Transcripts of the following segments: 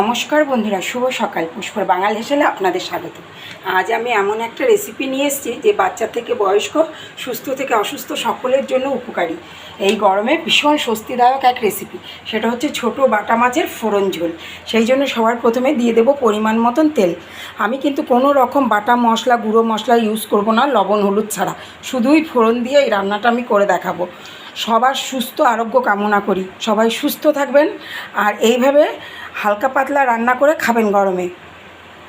নমস্কার বন্ধুরা, শুভ সকাল। পুষ্পর বাঙাল হেসেলে আপনাদের স্বাগত। আজ আমি এমন একটা রেসিপি নিয়ে এসেছি যে বাচ্চা থেকে বয়স্ক, সুস্থ থেকে অসুস্থ সকলের জন্য উপকারী। এই গরমে ভীষণ স্বস্তিদায়ক এক রেসিপি সেটা হচ্ছে ছোট বাটা মাছের ফোড়ন ঝোল। সেই জন্য সবার প্রথমে দিয়ে দেবো পরিমাণ মতন তেল। আমি কিন্তু কোনো রকম বাটা মশলা, গুঁড়ো মশলা ইউজ করব না, লবণ, হলুদ ছাড়া। শুধুই ফোড়ন দিয়ে এই রান্নাটা আমি করে দেখাবো। সবার সুস্থ আরোগ্য কামনা করি। সবাই সুস্থ থাকবেন আর এইভাবে হালকা পাতলা রান্না করে খাবেন গরমে।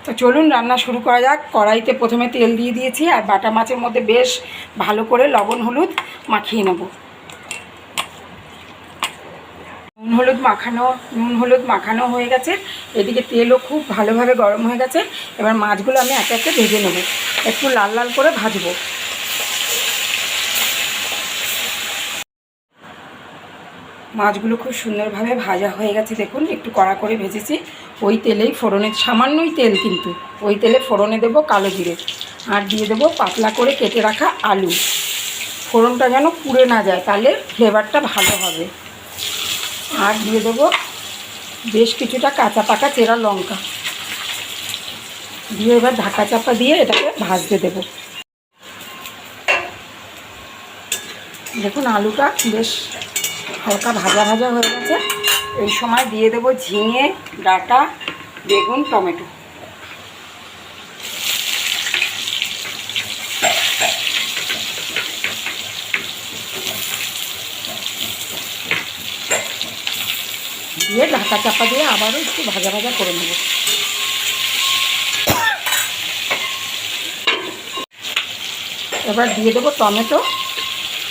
তো চলুন রান্না শুরু করা যাক। কড়াইতে প্রথমে তেল দিয়ে দিয়েছি আর বাটা মাছের মধ্যে বেশ ভালো করে লবণ, হলুদ মাখিয়ে নেব। নুন, হলুদ মাখানো, নুন, হলুদ মাখানো হয়ে গেছে। এদিকে তেলও খুব ভালোভাবে গরম হয়ে গেছে। এবার মাছগুলো আমি একে একে ভেজে নেব। একটু লাল লাল করে ভাজবো। মাছগুলো খুব সুন্দরভাবে ভাজা হয়ে গেছে, দেখুন, একটু কড়া করে ভেজেছি। ওই তেলেই ফোড়নের সামান্যই তেল কিন্তু। ওই তেলে ফোড়নে দেবো কালো জিরে আর দিয়ে দেবো পাতলা করে কেটে রাখা আলু। ফোড়নটা যেন পুড়ে না যায়, তাহলে ফ্লেভারটা ভালো হবে। আর দিয়ে দেবো বেশ কিছুটা কাঁচা পাকা চেরা লঙ্কা। দিয়ে এবার ঢাকা চাপা দিয়ে এটাকে ভাজতে দেবো। দেখুন, আলুটা বেশ হালকা ভাজা ভাজা হয়ে গেছে। এই সময় দিয়ে দেবো ঝিঙে, ডাটা, বেগুন, টমেটো। দিয়ে ঢাকা চাপা দিয়ে আবারও একটু ভাজা ভাজা করে নেব। এবার দিয়ে দেবো টমেটো।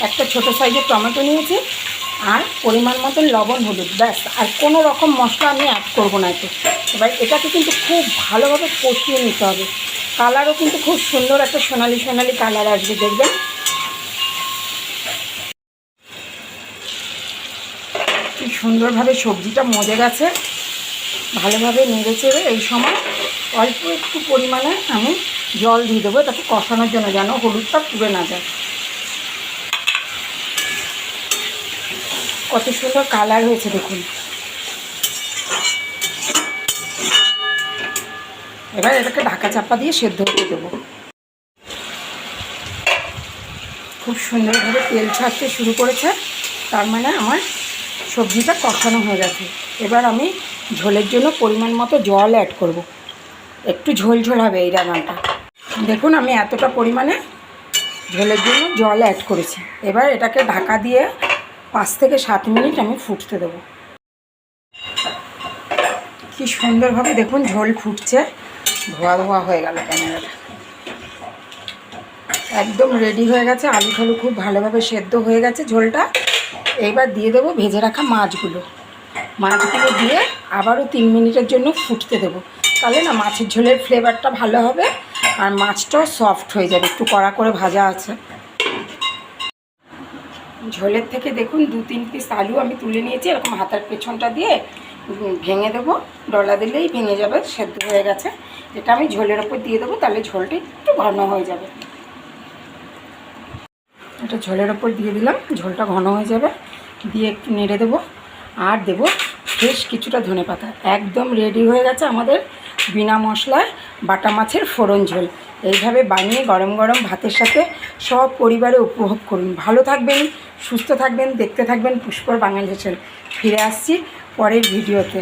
একটা ছোটো সাইজের টমেটো নিয়েছি। আর পরিমাণ মতন লবণ, হলুদ, ব্যাস। আর কোনো রকম মশলা আমি অ্যাড করব না এতে। এবার এটাকে কিন্তু খুব ভালোভাবে কষিয়ে নিতে হবে। কালারও কিন্তু খুব সুন্দর একটা সোনালি সোনালি কালার আসবে, দেখবেন। কি সুন্দরভাবে সবজিটা মজে গেছে। ভালোভাবে নেড়ে চেড়ে এই সময় অল্প একটু পরিমাণে আমি জল দিয়ে দেবো। তাকে কষানোর জন্য যেন হলুদটা পুড়ে না যায়। কত সুন্দর কালার হয়েছে, দেখুন। এবার এটাকে ঢাকা চাপা দিয়ে সেদ্ধ হতে দেবো। খুব সুন্দরভাবে তেল ছাড়তে শুরু করেছে, তার মানে আমার সবজিটা কষানো হয়ে গেছে। এবার আমি ঝোলের জন্য পরিমাণ মতো জল অ্যাড করব। একটু ঝোল ঝোল হবে এই রান্নাটা। দেখুন, আমি এতটা পরিমাণে ঝোলের জন্য জল অ্যাড করেছি। এবার এটাকে ঢাকা দিয়ে পাঁচ থেকে সাত মিনিট আমি ফুটতে দেবো। কি সুন্দরভাবে দেখুন ঝোল ফুটছে। ধোয়া ধোয়া হয়ে গেল ক্যামেরাটা। একদম রেডি হয়ে গেছে। আলু ঠালু খুব ভালোভাবে সেদ্ধ হয়ে গেছে ঝোলটা। এইবার দিয়ে দেবো ভেজে রাখা মাছগুলো। মাছগুলো দিয়ে আবারও তিন মিনিটের জন্য ফুটতে দেবো। তাহলে না মাছের ঝোলের ফ্লেভারটা ভালো হবে। আর মাছটাও সফট হয়ে যাবে। একটু কড়া করে ভাজা আছে। ঝোলের থেকে দেখুন দু তিন পিস আলু আমি তুলে নিয়েছি, এরকম হাতার পেছনটা দিয়ে ভেঙে দেবো। ডলা দিলেই ভেঙে যাবে, সেদ্ধ হয়ে গেছে। এটা আমি ঝোলের ওপর দিয়ে দেবো, তাহলে ঝোলটা একটু ঘন হয়ে যাবে। এটা ঝোলের ওপর দিয়ে দিলাম, ঝোলটা ঘন হয়ে যাবে। দিয়ে একটু নেড়ে দেবো। আর দেবো বেশ কিছুটা ধনে পাতা একদম রেডি হয়ে গেছে আমাদের বিনা মশলায় বাটা মাছের ফোড়ন ঝোল। এইভাবে বানিয়ে গরম গরম ভাতের সাথে সব পরিবারে উপভোগ করুন। ভালো থাকবেন, সুস্থ থাকবেন, দেখতে থাকবেন পুষ্কর বাঙালি হোটেল ফিরে আসছি পরের ভিডিওতে।